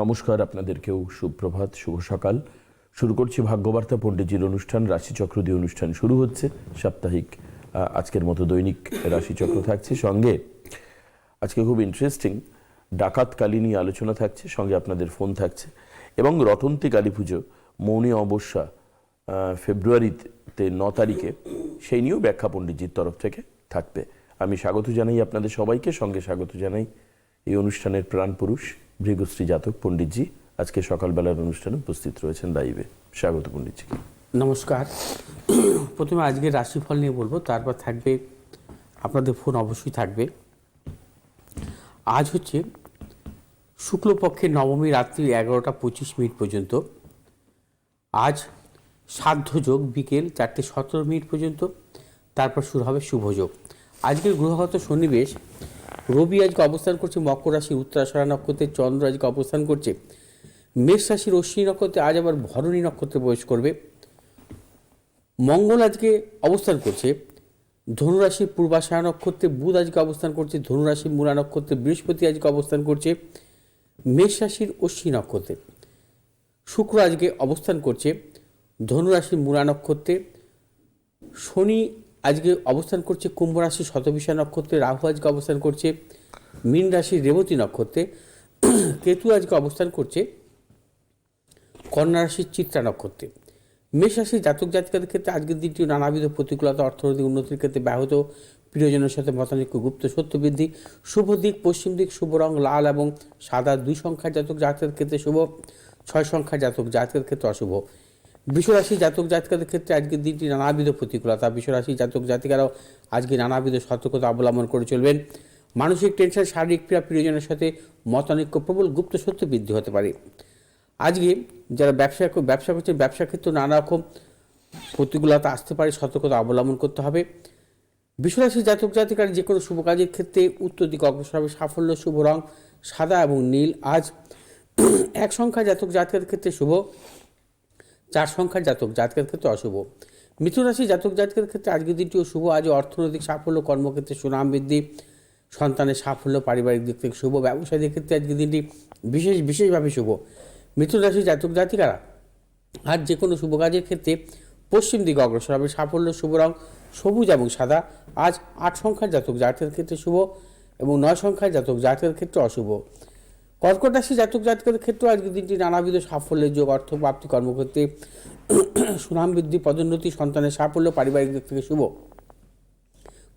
নমস্কার আপনাদেরকেও, সুপ্রভাত, শুভ সকাল। শুরু করছি ভাগ্যবার্তা, পণ্ডিতজির অনুষ্ঠান, রাশিচক্র দিয়ে অনুষ্ঠান শুরু হচ্ছে। সাপ্তাহিক আজকের মতো দৈনিক রাশিচক্র থাকছে। সঙ্গে, আজকে খুব ইন্টারেস্টিং ডাকাত কালী নিয়ে আলোচনা থাকছে, সঙ্গে আপনাদের ফোন থাকছে। এবং রটন্তী কালী পুজো, মৌনী অবস্যা ফেব্রুয়ারিতে ন তারিখে, সেই নিয়েও ব্যাখ্যা পণ্ডিতজির তরফ থেকে থাকবে। আমি স্বাগত জানাই আপনাদের সবাইকে, সঙ্গে স্বাগত জানাই এই অনুষ্ঠানের প্রাণ পুরুষ ভৃগুশ্রী জাতক পণ্ডিতজি আজকে সকালবেলার অনুষ্ঠানে উপস্থিত রয়েছেন লাইভে। স্বাগত পণ্ডিতজিকে। নমস্কার। প্রথমে আজকের রাশিফল নিয়ে বলব, তারপর থাকবে, আপনাদের ফোন অবশ্যই থাকবে। আজ হচ্ছে শুক্লপক্ষের নবমী রাত্রি এগারোটা পঁচিশ মিনিট পর্যন্ত। আজ সাধ্য যোগ বিকেল চারটে সতেরো মিনিট পর্যন্ত। তারপর শুরু হবে শুভযোগ আজকের গ্রহগত সন্নিবেশ রবি আজকে অবস্থান করছে মকর রাশির উত্তরাশরা নক্ষত্রে, চন্দ্র আজকে অবস্থান করছে। মেষ রাশির অশ্বিনী নক্ষত্রে, আজ আবার ভরণী নক্ষত্রে প্রবেশ করবে। মঙ্গল আজকে অবস্থান করছে। ধনুরাশির পূর্বাশায়া নক্ষত্রে, বুধ আজকে অবস্থান করছে। ধনুরাশির মূলা নক্ষত্রে, বৃহস্পতি আজকে অবস্থান করছে। মেষ রাশির অশ্বিনী নক্ষত্রে, শুক্র আজকে অবস্থান করছে। ধনুরাশির মূলা নক্ষত্রে, শনি আজকে অবস্থান করছে কুম্ভ রাশির শতবিশা নক্ষত্রে, রাহু আজকে অবস্থান করছে মীন রাশির রেবতী নক্ষত্রে। কেতু আজকে অবস্থান করছে কন্যা রাশির চিত্রা নক্ষত্রে। মেষ রাশির জাতক জাতিকাদের ক্ষেত্রে আজকের দিনটি নানাবিধ প্রতিকূলতা, অর্থনৈতিক উন্নতির ক্ষেত্রে ব্যাহত। প্রিয়জনের সাথে মতানৈক্য, গুপ্ত সত্য বৃদ্ধি শুভ দিক, পশ্চিম দিক, শুভ রং লাল এবং সাদা। দুই সংখ্যার জাতক জাতকের ক্ষেত্রে শুভ, ছয় সংখ্যার জাতক জাতকের ক্ষেত্রে অশুভ। বিশ্বরাশি জাতক জাতিকাদের ক্ষেত্রে আজকের দিনটি নানাবিধ প্রতিকূলতা। বিশ্বরাশি জাতক জাতিকারাও আজকে নানাবিধ সতর্কতা অবলম্বন করে চলবেন। মানসিক টেনশন, শারীরিক ক্রিয়া প্রিয়জনের সাথে মতানৈক্য প্রবল গুপ্ত সত্য বৃদ্ধি হতে পারে। আজকে যারা ব্যবসা ব্যবসা করছে, ব্যবসা ক্ষেত্রে নানা রকম প্রতিকূলতা আসতে পারে, সতর্কতা অবলম্বন করতে হবে। বিশ্বরাশি জাতক জাতিকার যে কোনো শুভ কাজের ক্ষেত্রে উত্তর দিকে অগ্রসর হবে। সাফল্য, শুভ রং, সাদা এবং নীল। আজ এক সংখ্যা জাতক জাতকের ক্ষেত্রে শুভ। চার সংখ্যার জাতক, জাতকের ক্ষেত্রে অশুভ। মিথুন রাশি জাতক, জাতকের ক্ষেত্রে আজকের দিনটিও শুভ আজ অর্থনৈতিক সাফল্য, কর্মক্ষেত্রে সুনাম বৃদ্ধি, সন্তানের সাফল্য, পারিবারিক দিক থেকে শুভ, ব্যবসায়ীদের ক্ষেত্রে আজকের দিনটি বিশেষ, বিশেষভাবে শুভ। মিথুন রাশি জাতক, জাতিকারা, আজ যে কোনো শুভ কাজের ক্ষেত্রে পশ্চিম দিকে অগ্রসর হবে। সাফল্য, শুভ রং, সবুজ এবং সাদা। আজ আট সংখ্যার জাতক, জাতকের ক্ষেত্রে শুভ এবং নয় সংখ্যার জাতক, জাতকের ক্ষেত্রে অশুভ। কর্কট রাশি জাতক জাতকের ক্ষেত্রে আজকের দিনটি নানাবিধ সাফল্যের যোগ, অর্থ প্রাপ্তি, কর্মক্ষেত্রে সুনাম বৃদ্ধি, পদোন্নতি, সন্তানের সাফল্য, পারিবারিক দিক থেকে শুভ।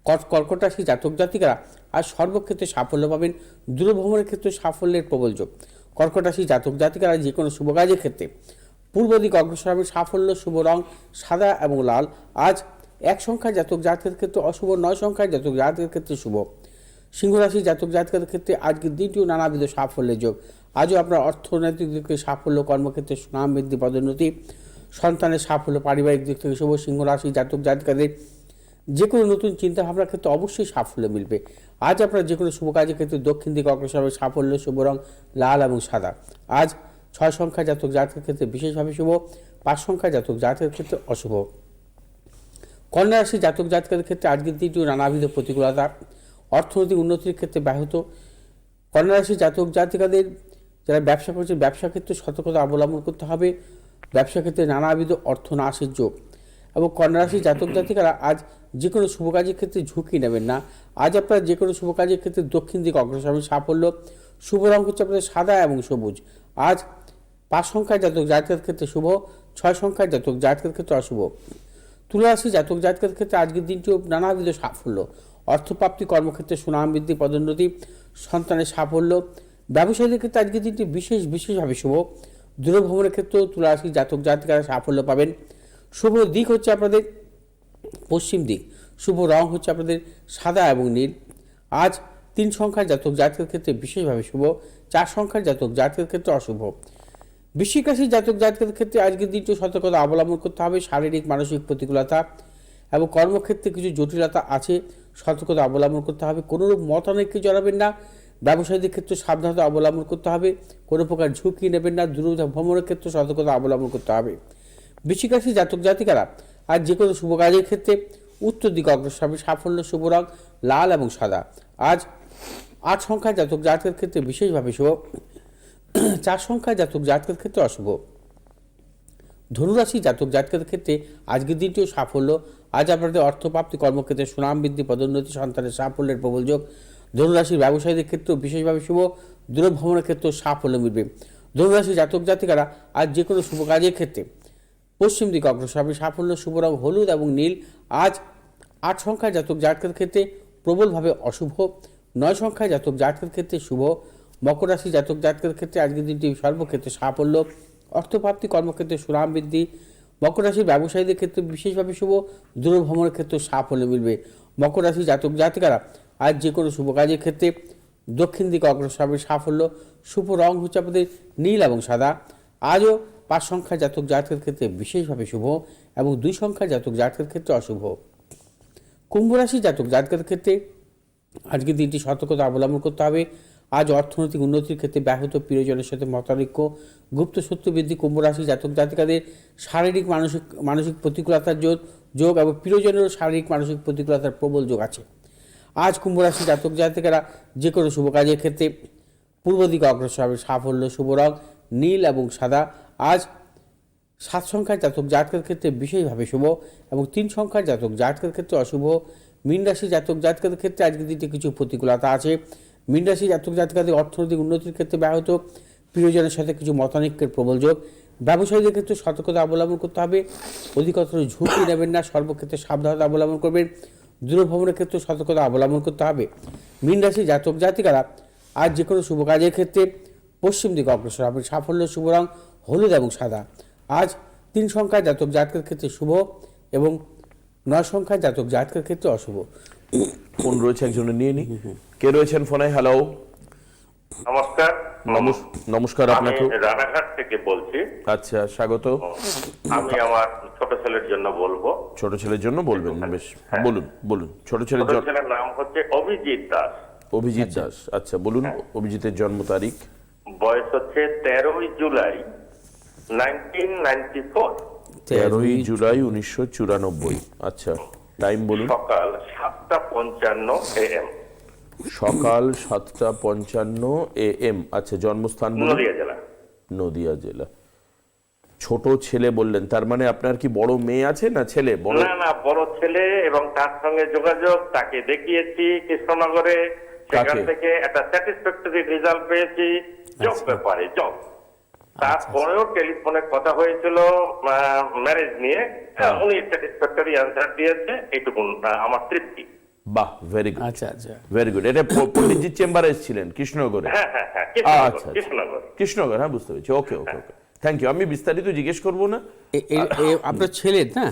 কর- কর্কট রাশি জাতক জাতিকারা আজ সর্বক্ষেত্রে সাফল্য পাবেন, দূরভ্রমণের ক্ষেত্রে সাফল্যের প্রবল যোগ। কর্কট রাশি জাতক জাতিকারা যে কোনো শুভ কাজের ক্ষেত্রে পূর্ব দিক অগ্রসর হবে, সাফল্য, শুভ রং, সাদা এবং লাল। আজ এক সংখ্যার জাতক জাতকের ক্ষেত্রে অশুভ, নয় সংখ্যার জাতক জাতকের ক্ষেত্রে শুভ। সিংহ রাশি জাতক জাতকের ক্ষেত্রে আজকের দিনটিও নানাবিধ সাফল্যের যোগ। আজও আপনার অর্থনৈতিক দিক থেকে সাফল্য, কর্মক্ষেত্রে সুনাম বৃদ্ধি, পদোন্নতি, সন্তানের সাফল্য, পারিবারিক দিক থেকে শুভ সিংহ রাশি জাতক জাতকাদের যে কোনো নতুন চিন্তা ভাবনার ক্ষেত্রে অবশ্যই সাফল্য মিলবে। আজ আপনার যে কোনো শুভ কাজের ক্ষেত্রে দক্ষিণ দিকে অগ্রসর হবে সাফল্য, শুভ রং লাল এবং সাদা। আজ ছয় সংখ্যা জাতক জাতকের ক্ষেত্রে বিশেষভাবে শুভ, পাঁচ সংখ্যা জাতক জাতকের ক্ষেত্রে অশুভ। কন্যা রাশি জাতক জাতকের ক্ষেত্রে আজকের দিনটিও নানাবিধ প্রতিকূলতা। অর্থনৈতিক উন্নতির ক্ষেত্রে ব্যাহত। কন্যা রাশি জাতক জাতিকাদের যারা ব্যবসা করছে ব্যবসা ক্ষেত্রে সতর্কতা অবলম্বন করতে হবে। ব্যবসা ক্ষেত্রে নানাবিধ অর্থ নাশের যোগ। এবং কন্যা রাশি জাতক জাতিকারা আজ যে কোনো শুভ কাজের ক্ষেত্রে ঝুঁকি নেবেন না। আজ আপনারা যে কোনো শুভ কাজের ক্ষেত্রে দক্ষিণ দিকে অগ্রসর সাফল্য, শুভ রং হচ্ছে আপনাদের সাদা এবং সবুজ। আজ পাঁচ সংখ্যার জাতক জাতকের ক্ষেত্রে শুভ, ছয় সংখ্যার জাতক জাতকের ক্ষেত্রে অশুভ। তুলারাশি জাতক জাতকের ক্ষেত্রে আজকের দিনটিও নানাবিধ সাফল্য। অর্থপ্রাপ্তি কর্মক্ষেত্রে সুনাম বৃদ্ধি, পদোন্নতি, সন্তানের সাফল্য, ব্যবসায়ীদের ক্ষেত্রে আজকের দিনটি বিশেষ, বিশেষভাবে শুভ। দূরভ্রমণের ক্ষেত্রেও তুলারাশি জাতক, জাতিকারা সাফল্য পাবেন। শুভ দিক হচ্ছে আপনাদের পশ্চিম দিক। শুভ রং হচ্ছে আপনাদের সাদা এবং নীল। আজ তিন সংখ্যার জাতক, জাতকের ক্ষেত্রে বিশেষভাবে শুভ। চার সংখ্যার জাতক, জাতকের ক্ষেত্রে অশুভ। বৃশ্চিক রাশির জাতক, জাতকের ক্ষেত্রে আজকের দিনটি সতর্কতা অবলম্বন করতে হবে। শারীরিক, মানসিক প্রতিকূলতা এবং কর্মক্ষেত্রে কিছু জটিলতা আছে। সতর্কতা অবলম্বন করতে হবে। কোনোরূপ মতানৈক্যে জড়াবেন না। ব্যবসায়ীদের ক্ষেত্রে সাবধানতা অবলম্বন করতে হবে। কোনো প্রকার ঝুঁকি নেবেন না। দূর ভ্রমণের ক্ষেত্রে সতর্কতা অবলম্বন করতে হবে। বৃশ্চিক রাশির জাতক জাতিকারা আর যে কোনো শুভ কাজের ক্ষেত্রে উত্তর দিকে অগ্রসর হবে। সাফল্য, শুভ রং, লাল এবং সাদা। আজ আট সংখ্যার জাতক জাতকের ক্ষেত্রে বিশেষভাবে শুভ। চার সংখ্যার জাতক জাতকের ক্ষেত্রে অশুভ। ধনুরাশি জাতক জাতকের ক্ষেত্রে আজকের দিনটিও সাফল্য। আজ আপনাদের অর্থপ্রাপ্তি কর্মক্ষেত্রে সুনাম বৃদ্ধি, পদোন্নতি, সন্তানের সাফল্যের প্রবল যোগ। ধনুরাশির ব্যবসায়ীদের ক্ষেত্রেও বিশেষভাবে শুভ। দূরভ্রমণের ক্ষেত্রেও সাফল্য মিলবে। ধনুরাশি জাতক জাতিকারা আজ যে কোনো শুভ কাজের ক্ষেত্রে পশ্চিম দিকে অগ্রসর সাফল্য, শুভ রং হলুদ এবং নীল। আজ আট সংখ্যার জাতক জাতকের ক্ষেত্রে প্রবলভাবে অশুভ। নয় সংখ্যায় জাতক জাতকের ক্ষেত্রে শুভ। মকর রাশি জাতক জাতকের ক্ষেত্রে আজকের দিনটি সর্বক্ষেত্রে সাফল্য। অর্থপ্রাপ্তি কর্মক্ষেত্রে সুনাম বৃদ্ধি, মকর রাশির ব্যবসায়ীদের ক্ষেত্রে বিশেষভাবে শুভ দূরভ্রমণের ক্ষেত্রে সাফল্য মিলবে। মকর রাশি জাতক জাতিকারা আজ যে কোনো শুভ কাজের ক্ষেত্রে দক্ষিণ দিকে অগ্রসর হবে সাফল্য, শুভ রং হচ্ছে আপনাদের নীল এবং সাদা। আজও পাঁচ সংখ্যার জাতক জাতকের ক্ষেত্রে বিশেষভাবে শুভ এবং দুই সংখ্যার জাতক জাতকের ক্ষেত্রে অশুভ। কুম্ভ রাশি জাতক জাতকের ক্ষেত্রে আজকের দিনটি সতর্কতা অবলম্বন করতে হবে। আজ অর্থনৈতিক উন্নতির ক্ষেত্রে ব্যাহত প্রিয়জনের সাথে মতানৈক্য, গুপ্ত সত্য বৃদ্ধি, কুম্ভ রাশি, জাতক জাতিকাদের শারীরিক, মানসিক মানসিক প্রতিকূলতার যোগ যোগ এবং প্রিয়জনেরও শারীরিক, মানসিক প্রতিকূলতার প্রবল যোগ আছে। আজ কুম্ভ রাশি, জাতক জাতিকারা যে কোনো শুভ কাজের ক্ষেত্রে পূর্ব দিকে অগ্রসর হবে। সাফল্য, শুভ রং, নীল এবং সাদা। আজ সাত সংখ্যার জাতক জাতকের ক্ষেত্রে বিশেষভাবে শুভ এবং তিন সংখ্যার জাতক জাতকের ক্ষেত্রে অশুভ। মীন রাশি জাতক জাতকের ক্ষেত্রে আজকের দিনটি কিছু প্রতিকূলতা আছে। মীন রাশি জাতক জাতকাদের অর্থনৈতিক উন্নতির ক্ষেত্রে ব্যাহত। প্রিয়জনের সাথে কিছু মতানৈক্যের প্রবল যোগ। ব্যবসায়ীদের ক্ষেত্রে সতর্কতা অবলম্বন করতে হবে। অধিকতর ঝুঁকি নেবেন না সর্বক্ষেত্রে সাবধানতা অবলম্বন করবেন। দূরভ্রমণের ক্ষেত্রে সতর্কতা অবলম্বন করতে হবে। মীন রাশি জাতক জাতিকারা আজ যে কোনো শুভ কাজের ক্ষেত্রে পশ্চিম দিকে অগ্রসর হবে। সাফল্য শুভ রং হলুদ এবং সাদা। আজ তিন সংখ্যার জাতক জাতকের ক্ষেত্রে শুভ এবং নয় সংখ্যার জাতক জাতকের ক্ষেত্রে অশুভ। ফোন রয়েছে একজনের নিয়ে নি? কে রয়েছেন ফোনে? হ্যালো নমস্কার। নমস্কার আপনাকে। রানাঘাট থেকে বলছি। আচ্ছা স্বাগত। আমি আমার ছোট ছেলের জন্য বলব। ছোট ছেলের জন্য বলবেন বেশ। বলুন বলুন। ছোট ছেলের ছেলের নাম হচ্ছে অভিজিৎ দাস। অভিজিৎ দাস। আচ্ছা বলুন অভিজিতের জন্ম তারিখ। বয়স হচ্ছে তেরোই জুলাই নাইনটিন নাইনটি ফোর। তেরোই জুলাই উনিশশো চুরানব্বই। আচ্ছা টাইম বলুন। সকাল সাতটা পঞ্চান্ন এম। সকাল সাতটা পঞ্চান্ন এ এম। আচ্ছা জন্মস্থান নদিয়া জেলা। নদিয়া জেলা। ছোট ছেলে বললেন তার মানে আপনার কি বড় মেয়ে আছে না ছেলে? বড় না না বড় ছেলে এবং তার সঙ্গে যোগাযোগ তাকে দেখিয়েছি কৃষ্ণনগরে। সেখান থেকে একটা স্যাটিসফ্যাক্টরি রেজাল্ট পেয়েছি। জব ব্যাপারে জব। তারপরেও টেলিফোনে কথা হয়েছিল ম্যারেজ নিয়ে। হ্যাঁ। উনি স্যাটিসফ্যাক্টরি অ্যান্সার দিয়েছে এইটুকুন আমার তৃপ্তি। বাহ ভেরি গুড আচ্ছা আচ্ছা। ভেরি গুড এটা চেম্বারে এসেছিলেন কৃষ্ণনগরে? হ্যাঁ হ্যাঁ হ্যাঁ আচ্ছা, কৃষ্ণনগর আচ্ছা। কৃষ্ণনগর। হ্যাঁ বুঝতে পেরেছি। ওকে ওকে ওকে থ্যাংক ইউ আমি বিস্তারিত জিজ্ঞেস করব না। আপনার ছেলের না?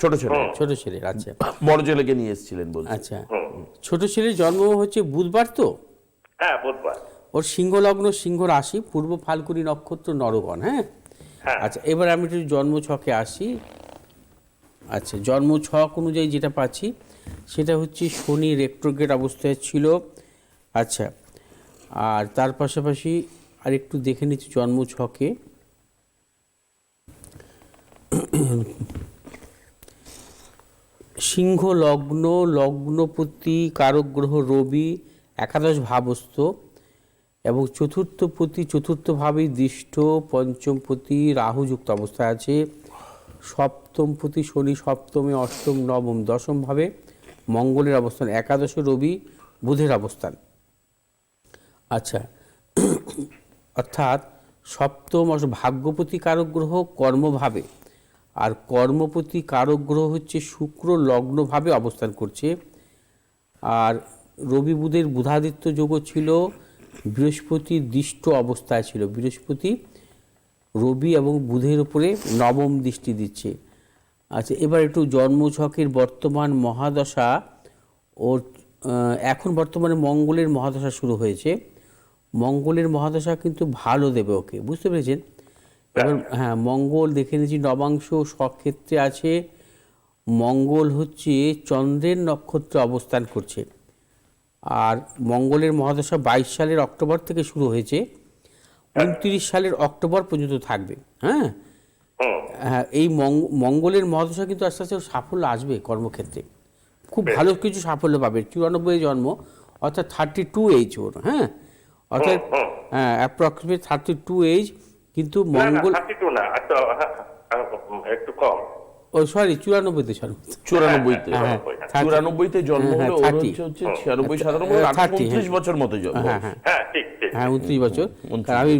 ছোট ছেলে। ছোট ছেলের আচ্ছা। বড় ছেলেকে নিয়ে এসেছিলেন বলছি। আচ্ছা। ছোট ছেলের জন্ম হচ্ছে বুধবার তো? হ্যাঁ বুধবার। ওর সিংহ লগ্ন সিংহ রাশি পূর্ব ফাল্গুনী নক্ষত্র নরগণ হ্যাঁ? হ্যাঁ। আচ্ছা এবার আমি একটু জন্ম ছকে আসি। আচ্ছা জন্ম ছক অনুযায়ী যেটা পাচ্ছি, সেটা হচ্ছে শনি রেক্টোগ্রেড অবস্থায় ছিল। আচ্ছা আর তার পাশাপাশি আর একটু দেখে নিচ্ছি জন্ম ছকে। সিংহ, লগ্ন, লগ্নপতি কারক গ্রহ রবি, একাদশ ভাবস্থ এবং চতুর্থপতি চতুর্থভাবেই দৃষ্ট, পঞ্চমপতি, রাহুযুক্ত অবস্থায় আছে। সপ্তমপতি শনি, সপ্তমে অষ্টম, নবম, দশম ভাবে মঙ্গলের অবস্থান, একাদশে রবি, বুধের অবস্থান। আচ্ছা অর্থাৎ সপ্তম ভাগ্যপতি কারক গ্রহ কর্মভাবে আর কর্মপতি কারক গ্রহ হচ্ছে শুক্র লগ্নভাবে অবস্থান করছে। আর রবি বুধের বুধাদিত্য যোগও ছিল, বৃহস্পতি দৃষ্ট অবস্থায় ছিল, বৃহস্পতি রবি এবং বুধের উপরে নবম দৃষ্টি দিচ্ছে। আচ্ছা এবার একটু জন্মছকের বর্তমান মহাদশা আহ, এখন বর্তমানে মঙ্গলের মহাদশা শুরু হয়েছে। মঙ্গলের মহাদশা কিন্তু ভালো দেবে ওকে বুঝতে পেরেছেন? এবার হ্যাঁ মঙ্গল দেখে নিয়েছি নবাংশ সক্ষেত্রে আছে। মঙ্গল হচ্ছে চন্দ্রের নক্ষত্রে অবস্থান করছে। আর মঙ্গলের মহাদশা বাইশ সালের অক্টোবর থেকে শুরু হয়েছে। উনত্রিশ সালের অক্টোবর পর্যন্ত থাকবে হ্যাঁ? হ্যাঁ এই মঙ্গলের মহাদশা কিন্তু আস্তে আস্তে সাফল্য আসবে কর্মক্ষেত্রে। খুব ভালো কিছু সাফল্য পাবে। চুরানব্বই জন্ম অর্থাৎ থার্টি টু এইজ ওর হ্যাঁ? অর্থাৎ হ্যাঁ অ্যাপ্রক্সিমেট থার্টি টু এইজ কিন্তু মঙ্গল হ্যাঁ, হ্যাঁ, একটু কম। ও সরি চুরানব্বইতে জন্ম চুরানব্বইতে হ্যাঁ, হ্যাঁ, চুরানব্বইতে জন্ম হ্যাঁ, হলো ওর হচ্ছে ছিয়ানব্বই সাতানব্বই হ্যাঁ, আঠাশ 30, উনত্রিশ বছর মতো জন্ম হ্যাঁ হ্যাঁ। হ্যাঁ ঠিক হ্যাঁ উনত্রিশ বছর। আমি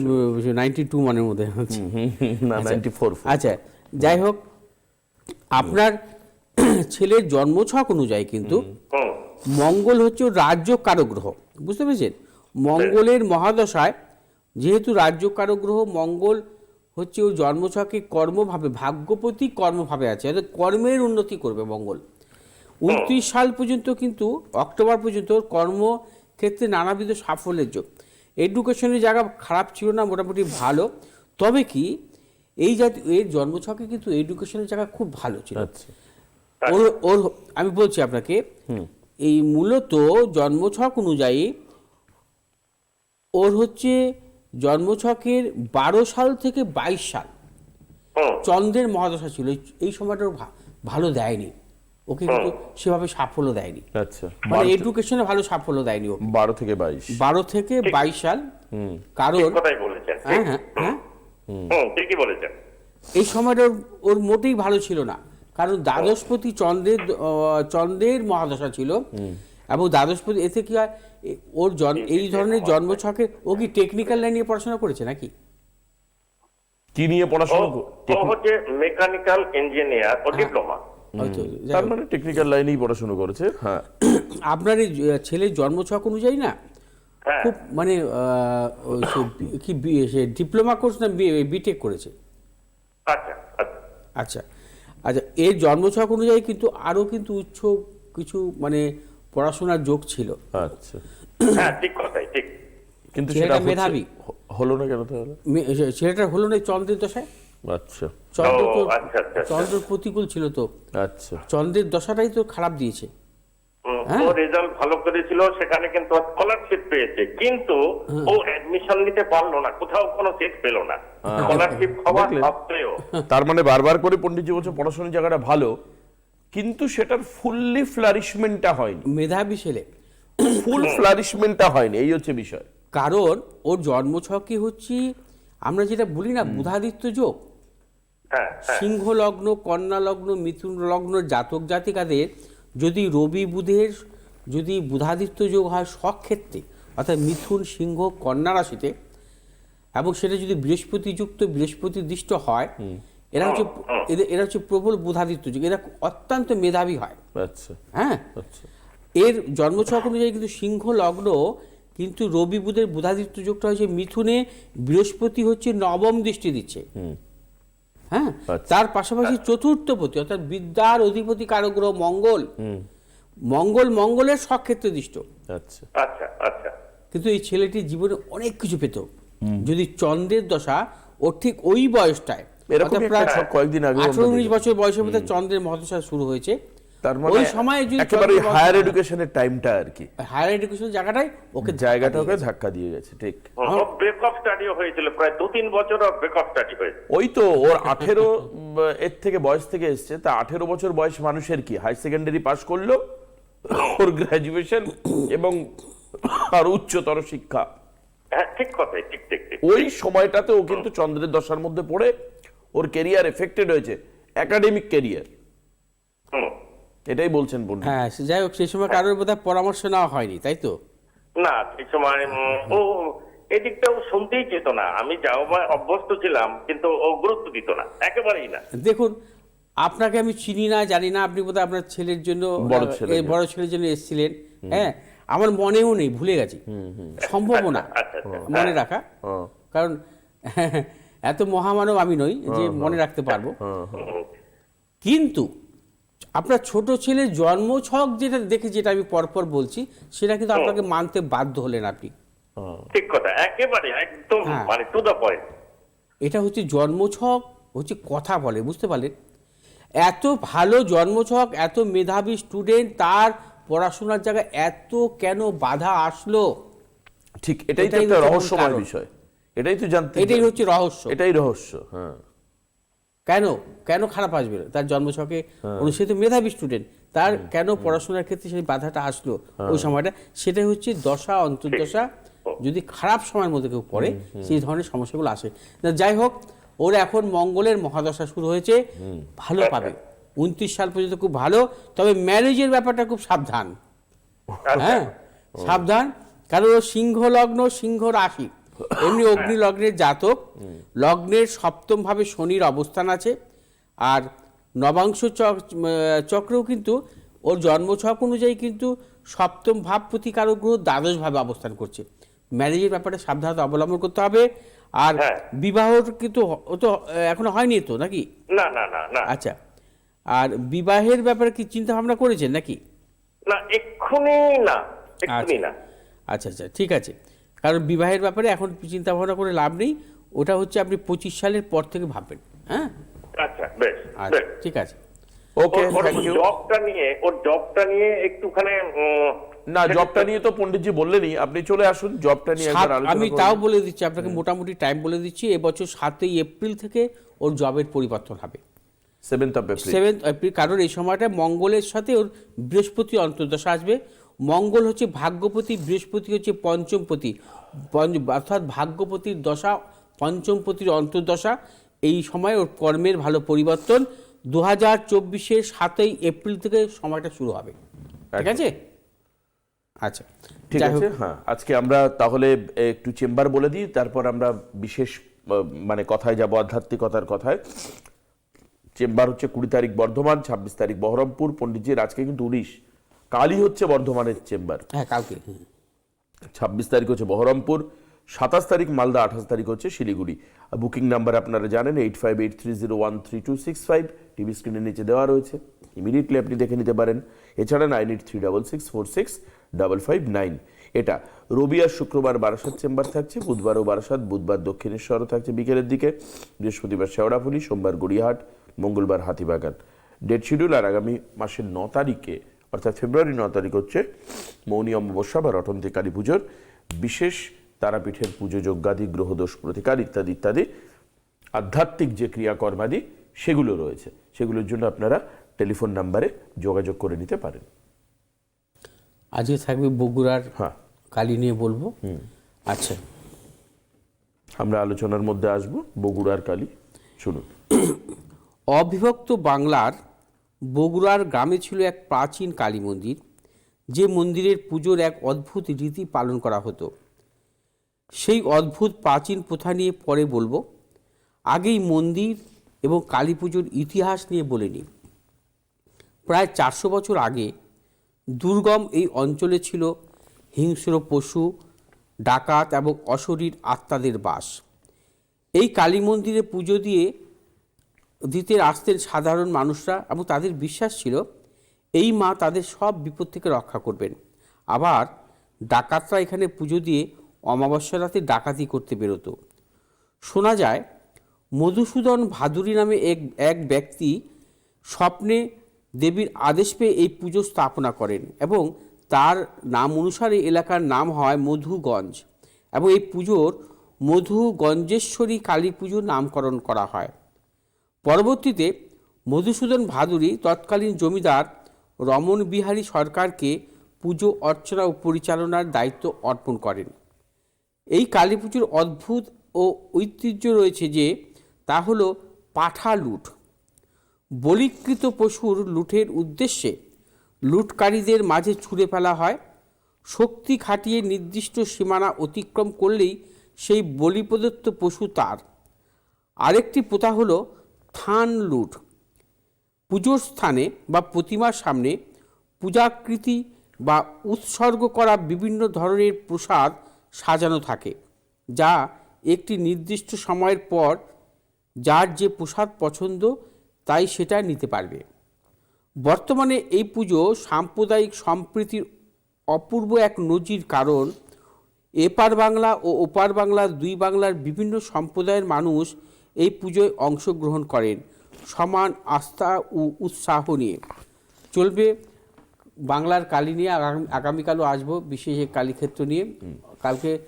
নাইনটি টু মানের মধ্যে নাইনটি ফোর আচ্ছা। যাই হোক আপনার ছেলের জন্মছক অনুযায়ী কিন্তু মঙ্গল হচ্ছে রাজ্য কারগ্রহ। বুঝতে পেরেছেন? মঙ্গলের মহাদশায় যেহেতু রাজ্য কারগ্রহ মঙ্গল হচ্ছে ওর জন্মছকে কর্মভাবে ভাগ্যপতি কর্মভাবে আছে অর্থাৎ কর্মের উন্নতি করবে মঙ্গল। উনত্রিশ সাল পর্যন্ত কিন্তু অক্টোবর পর্যন্ত ওর কর্মক্ষেত্রে নানাবিধ সাফল্যের যোগ। এডুকেশনের জায়গা খারাপ ছিল না মোটামুটি ভালো। তবে কি এই জাতি এর জন্মছকে কিন্তু এডুকেশনের জায়গা খুব ভালো ছিল। আচ্ছা। ওর ওর আমি বলছি আপনাকে এই মূলত জন্মছক অনুযায়ী ওর হচ্ছে জন্মছকের বারো সাল থেকে বাইশ সাল। চন্দ্রের মহাদশা ছিল। এই- সময়টা ভালো দেয়নি। ওকে কিন্তু সেভাবে সাফল্য দেয়নি। আচ্ছা মানে এডুকেশনে ভালো সাফল্য দেয়নি ওকে। বারো থেকে বাইশ। বারো থেকে বাইশ সাল। কারণ হ্যাঁ হ্যাঁ হ্যাঁ। ঠিকই বলেছেন। এই সময়টা ওর- মোটেই ভালো ছিল না। কারণ দ্বাদশপতি চন্দ্রের আহ, চন্দ্রের মহাদশা ছিল। এবং দ্বাদশপতি এতে কি হয়? ওর জন এই ধরনের জন্মছকে ও কি টেকনিক্যাল লাইন নিয়ে পড়াশোনা করেছে নাকি? কি নিয়ে পড়াশোনা ও হচ্ছে মেকানিক্যাল ইঞ্জিনিয়ার ও ডিপ্লোমা তার মানে টেকনিক্যাল লাইনেই পড়াশোনা করেছে। হ্যাঁ। আপনার এই জ- ছেলের জন্মছক অনুযায়ী না? হ্যাঁ। খুব মানে কি ডিপ্লোমা কোর্স না বিটেক করেছে? আচ্ছা আচ্ছা। আচ্ছা। আচ্ছা এর জন্মছক অনুযায়ী কিন্তু আরও কিন্তু উচ্চ কিছু মানে পড়াশোনার যোগ ছিল। আচ্ছা। হ্যাঁ ঠিক কথাই ঠিক। কিন্তু ছেলেটা সেটা মেধাবী। হলো না কেন তাহলে? ছেলেটার হলো না চন্দ্রের দশায়? আচ্ছা। চন্দ্র তো ও, আচ্ছা। চন্দ্র প্রতিকূল ছিল তো। আচ্ছা। চন্দ্রের দশাটাই তো খারাপ দিয়েছে। হ্যাঁ। ও রেজাল্ট ভালো করেছিল সেখানে কিন্তু স্কলারশিপ পেয়েছে। কিন্তু ও অ্যাডমিশন নিতে পারল না কোথাও কোনো সিট পেল না। স্কলারশিপ হওয়া দেখলেন? সত্ত্বেও তার মানে বারবার করে পণ্ডিতজি বলছে পড়াশোনার জায়গাটা ভালো। কিন্তু সেটার ফুললি ফ্লারিশমেন্টটা হয়নি। মেধাবী ছেলে। ফুল ফ্লারিশমেন্টটা হয়নি এই হচ্ছে বিষয়। কারণ ওর জন্মছকে হচ্ছে? আমরা যেটা বলি না বুধাদিত্য যোগ। হ্যাঁ হ্যাঁ। সিংহ লগ্ন কন্যা লগ্ন মিথুন লগ্ন জাতক জাতিকাদের যদি রবি বুধের যদি বুধাদিত্য যোগ হয় সক্ষেত্রে অর্থাৎ মিথুন সিংহ কন্যা রাশিতে এবং সেটা যদি বৃহস্পতি যুক্ত বৃহস্পতি দৃষ্ট হয় এরা হচ্ছে এদের এরা হচ্ছে প্রবল বুধাদিত্য যুগ। এরা অত্যন্ত মেধাবী হয়। আচ্ছা। হ্যাঁ? আচ্ছা। এর জন্মছক অনুযায়ী কিন্তু সিংহ লগ্ন কিন্তু রবি বুধের বুধাদিত্য যুগটা হচ্ছে মিথুনে বৃহস্পতি হচ্ছে নবম দৃষ্টি দিচ্ছে। হ্যাঁ? আচ্ছা। তার পাশাপাশি চতুর্থপতি অর্থাৎ বিদ্যার অধিপতি কারগ্রহ মঙ্গল। মঙ্গল মঙ্গলের সক্ষেত্রে দৃষ্ট। আচ্ছা। আচ্ছা আচ্ছা। কিন্তু এই ছেলেটি জীবনে অনেক কিছু পেত। যদি চন্দ্রের দশা ওর ঠিক ওই বয়সটায় একটা ছক কয়েকদিন আগে আঠারো উনিশ বছর বয়সের মধ্যে চন্দ্রের মহাদশা শুরু হয়েছে। তার মানে ওই সময়ে যদি একেবারে হায়ার এডুকেশনের টাইমটা আর কি। হায়ার এডুকেশন জায়গাটাই ওকে জায়গাটা ওকে ধাক্কা দিয়ে গেছে ঠিক। ব্রেক অফ স্টাডিও হয়েছিল প্রায় দু তিন বছর ব্রেক অফ স্টাডি হয়েছে। ওই তো ওর আঠেরো এর থেকে বয়স থেকে এসছে তা আঠেরো বছর বয়স মানুষের কি? হাই সেকেন্ডারি পাস করল ওর গ্রাজুয়েশন এবং আর উচ্চতর শিক্ষা। হ্যাঁ ঠিক কথাই ঠিক ঠিক ঠিক। ওই সময়টাতে ও কিন্তু চন্দ্রের দশার মধ্যে পড়ে ওর কেরিয়ার এফেক্টেড হয়েছে একাডেমিক কেরিয়ার এটাই বলছেন পণ্ডিত। হ্যাঁ সে যাই হোক সেই সময় কারোর বোধহয় পরামর্শ নেওয়া হয়নি তাই তো? না ঠিক সময় ও এদিকটাও শুনতেই চেত না। আমি যাও বা অভ্যস্ত ছিলাম কিন্তু ও গুরুত্ব দিত না একেবারেই না। দেখুন আপনাকে আমি চিনি না জানি না আপনি বোধহয় আপনার ছেলের জন্য বড় ছেলের বড় ছেলের জন্য এসেছিলেন হ্যাঁ? আমার মনেও নেই ভুলে গেছি। সম্ভব না। আচ্ছা, আচ্ছা। মনে রাখা। হ্যাঁ। কারণ এত মহামানব আমি নই যে মনে রাখতে পারব। কিন্তু আপনার ছোট ছেলের জন্ম ছক যেটা দেখে যেটা আমি পরপর বলছি সেটা কিন্তু আপনাকে মানতে বাধ্য হলেন আপনি। ঠিক কথা একেবারে একদম হ্যাঁ। মানে টু দ্য পয়েন্ট এটা হচ্ছে জন্মছক হচ্ছে কথা বলে বুঝতে পারলেন? এত ভালো জন্মছক এত মেধাবী স্টুডেন্ট তার পড়াশোনার জায়গায় এত কেন বাধা আসলো? ঠিক এটাই তো একটা রহস্যময় বিষয়। এটাই তো জানতে এটাই হচ্ছে রহস্য। এটাই রহস্য হ্যাঁ। কেন? কেন খারাপ আসবে? তার জন্মছকে সে তো মেধাবী স্টুডেন্ট তার কেন পড়াশোনার ক্ষেত্রে সেই বাধাটা আসলো ওই সময়টা? সেটাই হচ্ছে দশা অন্তর্দশা। যদি খারাপ সময়ের মধ্যে কেউ পড়ে সেই ধরনের সমস্যাগুলো আসে। না, যাই হোক ওর এখন মঙ্গলের মহাদশা শুরু হয়েছে ভালো পাবে। উনত্রিশ সাল পর্যন্ত খুব ভালো তবে ম্যারেজের ব্যাপারটা খুব সাবধান। হ্যাঁ? সাবধান কারণ সিংহ লগ্ন সিংহ রাশি। এমনি অগ্নি লগ্নের জাতক। লগ্নের সপ্তম ভাবে শনির অবস্থান আছে। আর নবাংশ চক- উম, চক্রেও কিন্তু ওর জন্মছক অনুযায়ী কিন্তু সপ্তম ভাব প্রতিকারক গ্রহ দ্বাদশ ভাবে অবস্থান করছে। ম্যারেজের ব্যাপারে সাবধানতা অবলম্বন করতে হবে। আর হ্যাঁ। বিবাহর কিন্তু ও তো এখনও হয়নি তো নাকি? না না না না। আচ্ছা। আর বিবাহের ব্যাপারে কি চিন্তা ভাবনা করেছেন নাকি? না এক্ষুনি না এক্ষুনি না। আচ্ছা আচ্ছা ঠিক আছে। কারণ বিবাহের ব্যাপারে এখন চিন্তা ভাবনা করে লাভ নেই। ওটা হচ্ছে আপনি পঁচিশ সালের পর থেকে ভাববেন হ্যাঁ? আচ্ছা বেশ আচ্ছা ঠিক আছে। ওকে জবটা নিয়ে ওর জবটা নিয়ে একটুখানি না জবটা নিয়ে তো পণ্ডিতজি বললেনই। আপনি চলে আসুন জবটা নিয়ে একবার আলোচনা আমি তাও বলে দিচ্ছি আপনাকে মোটামুটি টাইম বলে দিচ্ছি এবছর সাতই এপ্রিল থেকে ওর জবের পরিবর্তন হবে। Seventh of April seventh April কারণ এই সময়টা মঙ্গলের সাথে ওর বৃহস্পতি অন্তর্দশা আসবে। মঙ্গল হচ্ছে ভাগ্যপতি বৃহস্পতি হচ্ছে পঞ্চমপতি। অর্থাৎ ভাগ্যপতির দশা পঞ্চমপতির অন্তর্দশা এই সময় ওর কর্মের ভালো পরিবর্তন। দু হাজার চব্বিশের সাতই এপ্রিল থেকে সময়টা শুরু হবে। ঠিক আছে? আচ্ছা ঠিক আছে হ্যাঁ আজকে আমরা তাহলে একটু চেম্বার বলে দিই তারপর আমরা বিশেষ মানে কথায় যাব আধ্যাত্মিকতার কথায়। চেম্বার হচ্ছে কুড়ি তারিখ বর্ধমান ছাব্বিশ তারিখ বহরমপুর পণ্ডিতজির আজকে কিন্তু উনিশ। কালই হচ্ছে বর্ধমানের চেম্বার। হ্যাঁ কালকে ছাব্বিশ তারিখ হচ্ছে বহরমপুর সাতাশ তারিখ মালদা আঠাশ তারিখ হচ্ছে শিলিগুড়ি। আর বুকিং নাম্বার আপনারা জানেন eight five eight three zero one three two six five TV স্ক্রিনের নিচে দেওয়া রয়েছে। ইমিডিয়েটলি আপনি দেখে নিতে পারেন। এছাড়া nine eight three double six four six double five nine এটা রবি আর শুক্রবার বারাসাত চেম্বার থাকছে বুধবার ও বারাসাত বুধবার দক্ষিণেশ্বরও থাকছে বিকেলের দিকে। বৃহস্পতিবার শেওড়াফুলি সোমবার গড়িয়াহাট মঙ্গলবার হাতিবাগান। ডেট শিডিউল আর আগামী মাসের ন তারিখে অর্থাৎ ফেব্রুয়ারি ন তারিখ হচ্ছে মৌনী অমাবস্যা বা রটন্তি কালী পুজোর বিশেষ তারাপীঠের পুজো যজ্ঞাদি গ্রহদোষ প্রতিকার ইত্যাদি ইত্যাদি আধ্যাত্মিক যে ক্রিয়াকর্মাদি সেগুলো রয়েছে। সেগুলোর জন্য আপনারা টেলিফোন নাম্বারে যোগাযোগ করে নিতে পারেন। আজকে থাকবে বগুড়ার হ্যাঁ। কালী নিয়ে বলব। আচ্ছা। আমরা আলোচনার মধ্যে আসব। বগুড়ার কালী শুনুন। অবিভক্ত বাংলার বগুড়ার গ্রামে ছিল এক প্রাচীন কালী মন্দির, যে মন্দিরের পুজোর এক অদ্ভুত রীতি পালন করা হতো। সেই অদ্ভুত প্রাচীন প্রথা নিয়ে পরে বলব, আগেই মন্দির এবং কালী পুজোর ইতিহাস নিয়ে বলে নিই। প্রায় চারশো বছর আগে দুর্গম এই অঞ্চলে ছিল হিংস্র পশু, ডাকাত এবং অশরীর আত্মাদের বাস। এই কালী মন্দিরে পুজো দিয়ে দিতে আসতেন সাধারণ মানুষরা এবং তাদের বিশ্বাস ছিল, এই মা তাদের সব বিপদ থেকে রক্ষা করবেন। আবার ডাকাতরা এখানে পুজো দিয়ে অমাবস্যা রাতে ডাকাতি করতে বেরোতো। শোনা যায়, মধুসূদন ভাদুরী নামে এক এক ব্যক্তি স্বপ্নে দেবীর আদেশ পেয়ে এই পুজো স্থাপনা করেন এবং তার নাম অনুসারে এলাকার নাম হয় মধুগঞ্জ এবং এই পুজোর মধুগঞ্জেশ্বরী কালী পুজোর নামকরণ করা হয়। পরবর্তীতে মধুসূদন ভাদুরী তৎকালীন জমিদার রমন বিহারী সরকারকে পুজো, অর্চনা ও পরিচালনার দায়িত্ব অর্পণ করেন। এই কালী পুজোর অদ্ভুত ও ঐতিহ্য রয়েছে যে, তা হল পাঠা লুট বলিকৃত পশুর লুটের উদ্দেশ্যে লুটকারীদের মাঝে ছুঁড়ে ফেলা হয়। শক্তি খাটিয়ে নির্দিষ্ট সীমানা অতিক্রম করলেই সেই বলি প্রদত্ত পশু তার। আরেকটি প্রথা হলো থান লুট। পুজোর স্থানে বা প্রতিমার সামনে পূজাকৃতি বা উৎসর্গ করা বিভিন্ন ধরনের প্রসাদ সাজানো থাকে, যা একটি নির্দিষ্ট সময়ের পর যার যে প্রসাদ পছন্দ তাই সেটা নিতে পারবে। বর্তমানে এই পুজো সাম্প্রদায়িক সম্প্রীতির অপূর্ব এক নজির কারণ এপার বাংলা ও ওপার বাংলার দুই বাংলার বিভিন্ন সম্প্রদায়ের মানুষ এই পুজোয় অংশগ্রহণ করেন। সমান আস্থা ও উৎসাহ নিয়ে। চলবে বাংলার কালী নিয়ে আগামী আগামীকালও আসব বিশেষ এক কালীক্ষেত্র নিয়ে। কালকে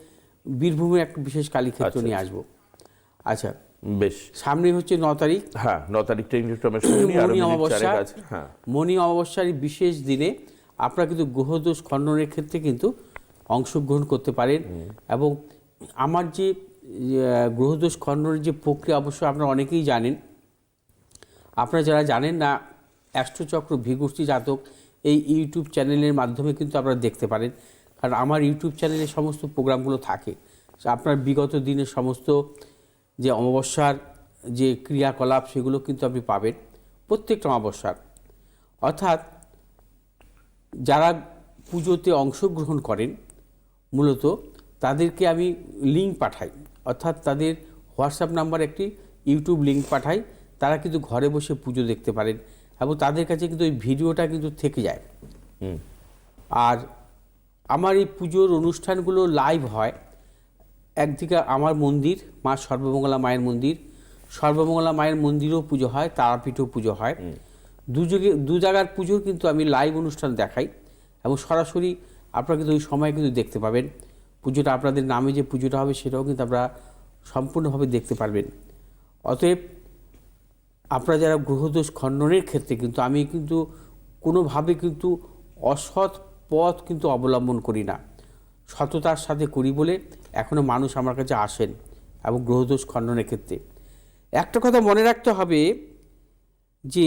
বীরভূমে এক বিশেষ কালীক্ষেত্র নিয়ে আসব। আচ্ছা। বেশ। সামনে হচ্ছে ন তারিখ। হ্যাঁ ন তারিখটা একটু নিই, মনি অমাবস্যা। হ্যাঁ। মনি অমাবস্যার বিশেষ দিনে আপনারা কিন্তু গ্রহদোষ খণ্ডনের ক্ষেত্রে কিন্তু অংশগ্রহণ করতে পারেন। এবং আমার যে গ্রহদোষ খণ্ডনের যে প্রক্রিয়া অবশ্য আপনারা অনেকেই জানেন। আপনারা যারা জানেন না, অ্যাস্ট্রোচক্র ভিগোষ্ঠী জাতক, এই ইউটিউব চ্যানেলের মাধ্যমে কিন্তু আপনারা দেখতে পারেন। কারণ আমার ইউটিউব চ্যানেলে সমস্ত প্রোগ্রামগুলো থাকে। আপনার বিগত দিনের সমস্ত যে অমাবস্যার যে ক্রিয়াকলাপ, সেগুলো কিন্তু আপনি পাবেন প্রত্যেকটা অমাবস্যার। অর্থাৎ যারা পুজোতে অংশগ্রহণ করেন, মূলত তাদেরকে আমি লিঙ্ক পাঠাই। অর্থাৎ তাদের হোয়াটসঅ্যাপ নাম্বার একটি ইউটিউব লিঙ্ক পাঠাই তারা কিন্তু ঘরে বসে পুজো দেখতে পারেন এবং তাদের কাছে কিন্তু ওই ভিডিওটা কিন্তু থেকে যায়। আর আমার এই পুজোর অনুষ্ঠানগুলো লাইভ হয় একদিকে আমার মন্দির মা সর্বমঙ্গলা মায়ের মন্দির। সর্বমঙ্গলা মায়ের মন্দিরেও পুজো হয় তারাপীঠেও পুজো হয়। দু জায়গায় দু জায়গার পুজোর কিন্তু আমি লাইভ অনুষ্ঠান দেখাই এবং সরাসরি আপনারা কিন্তু ওই সময় কিন্তু দেখতে পাবেন। পুজোটা আপনাদের নামে যে পুজোটা হবে সেটাও কিন্তু আপনারা সম্পূর্ণভাবে দেখতে পারবেন। অতএব আপনারা যারা গ্রহদোষ খণ্ডনের ক্ষেত্রে কিন্তু আমি কিন্তু কোনোভাবে কিন্তু অসৎ পথ কিন্তু অবলম্বন করি না। সততার সাথে করি বলে এখনও মানুষ আমার কাছে আসেন এবং গ্রহদোষ খণ্ডনের ক্ষেত্রে। একটা কথা মনে রাখতে হবে যে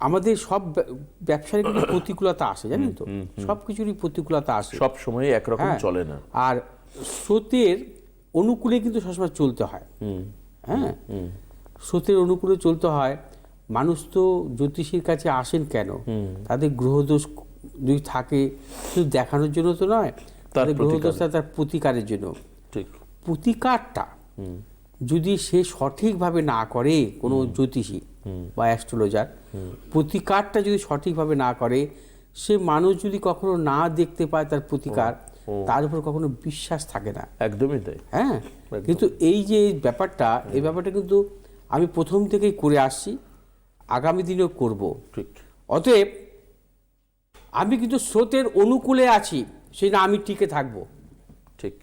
আমাদের সব ব্যা- ব্যবসার কিন্তু প্রতিকূলতা আসে জানেন তো? সব কিছুরই প্রতিকূলতা আসে। সব সময় একরকম হ্যাঁ। চলে না। আর স্রোতের অনুকূলে কিন্তু সবসময় চলতে হয়। হ্যাঁ? স্রোতের অনুকূলে চলতে হয়। মানুষ তো জ্যোতিষীর কাছে আসেন কেন? তাদের গ্রহদোষ যদি থাকে শুধু দেখানোর জন্য তো নয় তাদের গ্রহদোষটা তার প্রতিকারের জন্য। ঠিক। প্রতিকারটা যদি সে সঠিকভাবে না করে কোনো জ্যোতিষী বা অ্যাস্ট্রোলজার প্রতিকারটা যদি সঠিকভাবে না করে সে মানুষ যদি কখনো না দেখতে পায় তার প্রতিকার তার উপর কখনো বিশ্বাস থাকে না। একদমই তাই। হ্যাঁ? কিন্তু এই যে ব্যাপারটা এই ব্যাপারটা কিন্তু আমি প্রথম থেকেই করে আসছি আগামী দিনেও করব। ঠিক। অতএব আমি কিন্তু স্রোতের অনুকূলে আছি সেই না আমি টিকে থাকব। ঠিক।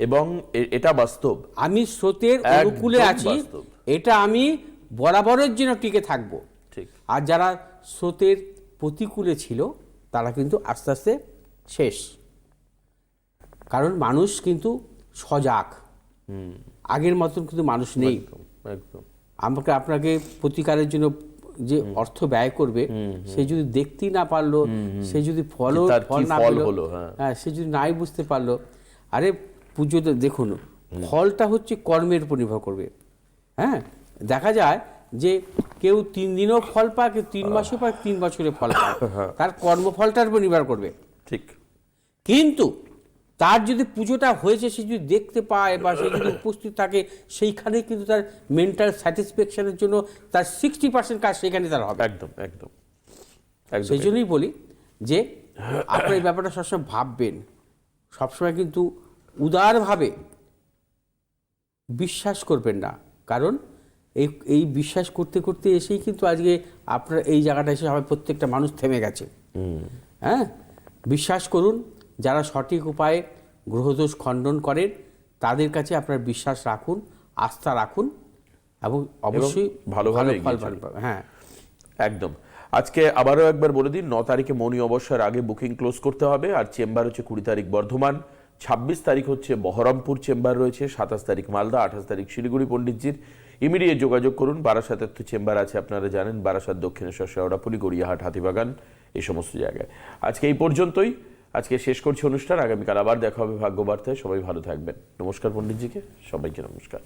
এবং এটা বাস্তব। আমি স্রোতের অনুকূলে আছি এটা আমি বরাবরের জন্য টিকে থাকব। ঠিক। আর যারা স্রোতের প্রতিকূলে ছিল তারা কিন্তু আস্তে আস্তে শেষ। কারণ মানুষ কিন্তু সজাগ। আগের মতন কিন্তু মানুষ নেই। একদম আমাকে আপনাকে প্রতিকারের জন্য যে অর্থ ব্যয় করবে সে যদি দেখতেই না পারল সে যদি ফলও ফল না ফল পেল হলো, হ্যাঁ। হ্যাঁ সে যদি নাই বুঝতে পারল আরে পুজোতে দেখুন ফলটা হচ্ছে কর্মের উপর নির্ভর করবে হ্যাঁ? দেখা যায় যে কেউ তিন দিনও ফল পায় কেউ তিন মাসও পায় তিন বছরে ফল পায়। হ্যাঁ। তার কর্মফলটার উপর নির্ভর করবে। ঠিক। কিন্তু তার যদি পুজোটা হয়েছে সে যদি দেখতে পায় বা সে যদি উপস্থিত থাকে সেইখানে কিন্তু তার মেন্টাল স্যাটিসফ্যাকশনের জন্য তার সিক্সটি পার্সেন্ট কাজ সেখানে তার হবে। একদম একদম। একদম সেই জন্যই বলি যে আপনার এই ব্যাপারটা সবসময় ভাববেন। সবসময় কিন্তু উদারভাবে বিশ্বাস করবেন না। কারণ এই এই বিশ্বাস করতে করতে এসেই কিন্তু আজকে আপনার এই জায়গাটা এসে সবাই প্রত্যেকটা মানুষ থেমে গেছে। হ্যাঁ? বিশ্বাস করুন যারা সঠিক উপায়ে গ্রহদোষ খণ্ডন করেন তাদের কাছে আপনার বিশ্বাস রাখুন আস্থা রাখুন এবং অবশ্যই ভালোভাবে ভালো ফল হ্যাঁ। একদম। আজকে আবারও একবার বলে দিন ন তারিখে মনি অবসর আগে বুকিং ক্লোজ করতে হবে আর চেম্বার হচ্ছে কুড়ি তারিখ বর্ধমান ছাব্বিশ তারিখ হচ্ছে বহরমপুর চেম্বার রয়েছে সাতাশ তারিখ মালদা আঠাশ তারিখ শিলিগুড়ি পণ্ডিতজির ইমিডিয়েট যোগাযোগ করুন বারাসাতের তো চেম্বার আছে, আপনারা জানেন, বারাসাত দক্ষিণেশ্বর শেওড়াপুলি গড়িয়াহাট হাতিবাগান, এই সমস্ত জায়গায়। আজকে এই পর্যন্তই। আজকে শেষ করছি অনুষ্ঠান, আগামীকাল আবার দেখা হবে ভাগ্যবার্তায়। সবাই ভালো থাকবেন। নমস্কার পণ্ডিতজিকে, সবাইকে নমস্কার।